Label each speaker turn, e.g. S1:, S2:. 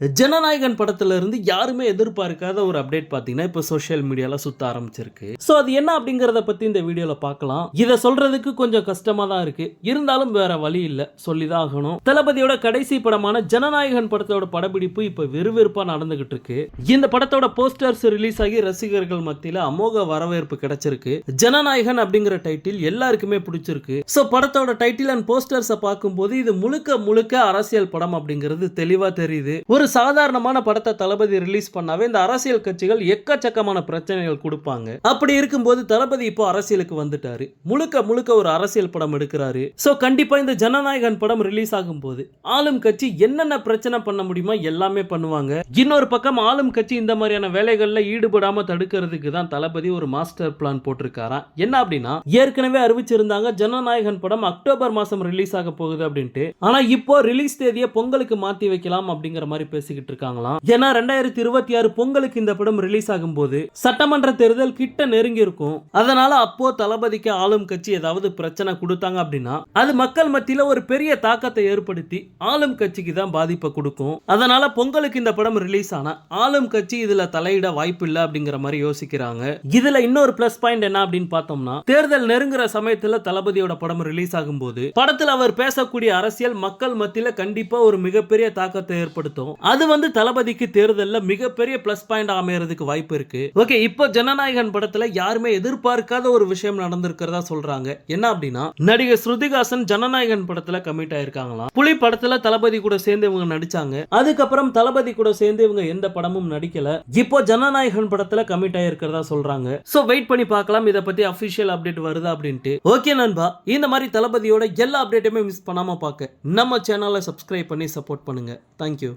S1: ஜனநாயகன் படத்துல இருந்து யாருமே எதிர்பார்க்காத ஒரு அப்டேட் பாத்தீங்கன்னா இப்போ சோஷியல் மீடியால சுத்த ஆரம்பிச்சிருக்கு. சோ அது என்ன அப்படிங்கறத பத்தி இந்த வீடியோல பார்க்கலாம். இத சொல்றதுக்கு கொஞ்சம் கஷ்டமா தான் இருக்கு. இருந்தாலும் வேற வழி இல்ல. சொல்லிதான் ஆகணும். தளபதியோட கடைசி படமான ஜனநாயகன் படத்தோட படப்பிடிப்பு இப்ப விறுவிறுப்பா நடந்துகிட்டு இருக்கு. இந்த படத்தோட போஸ்டர்ஸ் ரிலீஸ் ஆகி ரசிகர்கள் மத்தியில அமோக வரவேற்பு கிடைச்சிருக்கு. ஜனநாயகன் அப்படிங்கிற டைட்டில் எல்லாருக்குமே பிடிச்சிருக்கு. சோ படத்தோட டைட்டில் அண்ட் போஸ்டர்ஸை பார்க்கும்போது இது முழுக்க முழுக்க அரசியல் படம் அப்படிங்கிறது தெளிவா தெரியுது. ஒரு சாதாரணமான படத்தை தளபதி ரிலீஸ் பண்ணாவே இந்த அரசியல் கட்சிகள் எக்கச்சக்கமான பிரச்சனைகள் கொடுப்பாங்க. அப்படி இருக்கும்போது தளபதி இப்போ அரசியலுக்கு வந்துட்டாரு. முழுக்க முழுக்க ஒரு அரசியல் படம் எடுக்கிறாரு. ஸோ கண்டிப்பா இந்த ஜனநாயகன் படம் ரிலீஸ் ஆகும்போது ஆளும் கட்சி என்னென்ன பிரச்சனை பண்ண முடியுமோ எல்லாமே பண்ணுவாங்க. இன்னொரு பக்கம் ஆளும் கட்சி இந்த மாதிரியான வேலைகள்ல ஈடுபடாம தடுக்கிறதுக்கு தான் தளபதி ஒரு மாஸ்டர் பிளான் போட்டிருக்காராம் என்ன அப்படின்னா ஏற்கனவே அறிவிச்சிருந்தாங்க ஜனநாயகன் படம் அக்டோபர் மாசம் ரிலீஸ் ஆக போகுது அப்படின்ட்டு. ஆனா இப்போ ரிலீஸ் தேதியை பொங்கலுக்கு மாத்தி வைக்கலாம் அப்படிங்கிற மாதிரி பேசிக்கிட்டு இருக்காங்களாம் ஏன்னா ரெண்டாயிரத்தி இருபத்தி ஆறு பொங்கலுக்கு இந்த படம் ரிலீஸ் ஆகும் போது சட்டமன்ற தேர்தல் கிட்ட நெருங்கி இருக்கும் அதனால அப்போ தளபதிக்கு ஆளும் கட்சி ஏதாவது பிரச்சனை கொடுத்தாங்க அப்படின்னா அது மக்கள் மத்தியில ஒரு பெரிய தாக்கத்தை ஏற்படுத்தி ஆளும் கட்சிக்கு தான் பாதிப்பை கொடுக்கும். அதனால பொங்கலுக்கு இந்த படம் ரிலீஸ் ஆனா ஆளும் கட்சி இதுல தலையிட வாய்ப்பு இல்லை அப்படிங்கிற மாதிரி யோசிக்கிறாங்க. இதுல இன்னொரு பிளஸ் பாயிண்ட் என்ன அப்படின்னு பார்த்தோம்னா தேர்தல் நெருங்குற சமயத்துல தளபதியோட படம் ரிலீஸ் ஆகும் போது படத்துல அவர் பேசக்கூடிய அரசியல் மக்கள் மத்தியில கண்டிப்பா ஒரு மிகப்பெரிய தாக்கத்தை ஏற்படுத்தும். அது வந்து தளபதிக்கு தேர்தலில் மிகப்பெரிய ப்ளஸ் பாயிண்ட் அமையறதுக்கு வாய்ப்பு இருக்கு. ஓகே இப்போ ஜனநாயகன் படத்துல யாருமே எதிர்பார்க்காத ஒரு விஷயம் நடந்திருக்கிறதா சொல்றாங்க. என்ன அப்படின்னா நடிகர் ஸ்ருதிகாசன் ஜனநாயகன் படத்துல கமிட் ஆயிருக்காங்களாம். புலி படத்துல தளபதி கூட சேர்ந்து இவங்க நடிச்சாங்க. அதுக்கப்புறம் தளபதி கூட சேர்ந்து இவங்க எந்த படமும் நடிக்கல. இப்போ ஜனநாயகன் படத்துல கமிட் ஆயிருக்கிறதா சொல்றாங்க. சோ வெயிட் பண்ணி பார்க்கலாம். இதை பத்தி அபிஷியல் அப்டேட் வருதா அப்படின்ட்டு. ஓகே நண்பா. இந்த மாதிரி தளபதியோட எல்லா அப்டேட்டுமே மிஸ் பண்ணாம பார்க்க. நம்ம சேனலை சப்ஸ்கிரைப் பண்ணி சப்போர்ட் பண்ணுங்க. தேங்க்யூ